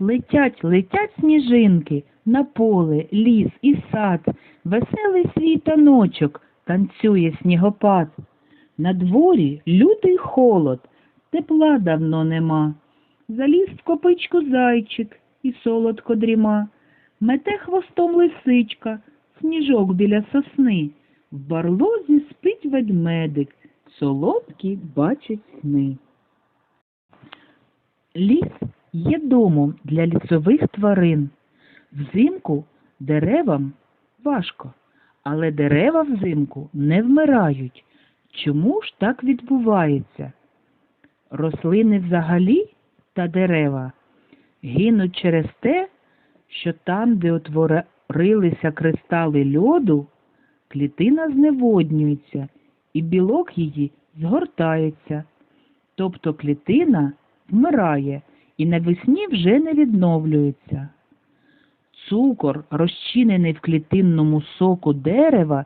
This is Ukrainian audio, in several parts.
Летять, летять сніжинки на поле, ліс і сад, веселий свій таночок танцює снігопад. На дворі лютий холод, тепла давно нема. Заліз в копичку зайчик і солодко дріма. Мете хвостом лисичка, сніжок біля сосни. В барлозі спить ведмедик, солодкі бачить сни. Ліс є домом для лісових тварин. Взимку деревам важко, але дерева взимку не вмирають. Чому ж так відбувається? Рослини взагалі та дерева гинуть через те, що там, де утворилися кристали льоду, клітина зневоднюється і білок її згортається. Тобто клітина вмирає і навесні вже не відновлюється. Цукор, розчинений в клітинному соку дерева,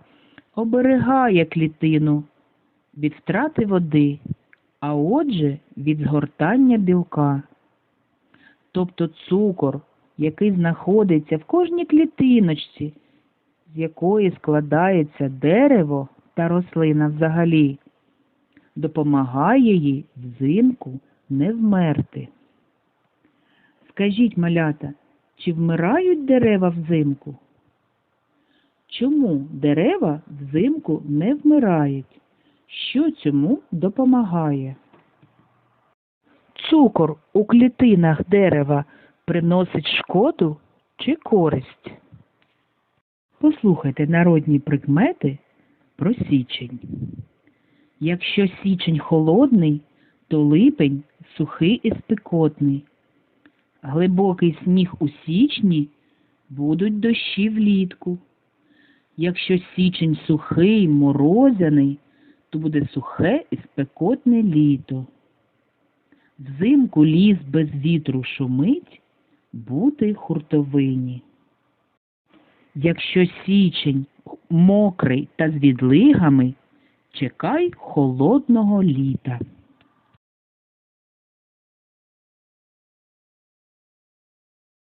оберегає клітину від втрати води, а отже від згортання білка. Тобто цукор, який знаходиться в кожній клітиночці, з якої складається дерево та рослина взагалі, допомагає їй взимку не вмерти. Скажіть, малята, чи вмирають дерева взимку? Чому дерева взимку не вмирають? Що цьому допомагає? Цукор у клітинах дерева приносить шкоду чи користь? Послухайте народні прикмети про січень. Якщо січень холодний, то липень сухий і спекотний. Глибокий сніг у січні будуть дощі влітку. Якщо січень сухий, морозяний, то буде сухе і спекотне літо. Взимку ліс без вітру шумить, бути хуртовині. Якщо січень мокрий та з відлигами, чекай холодного літа.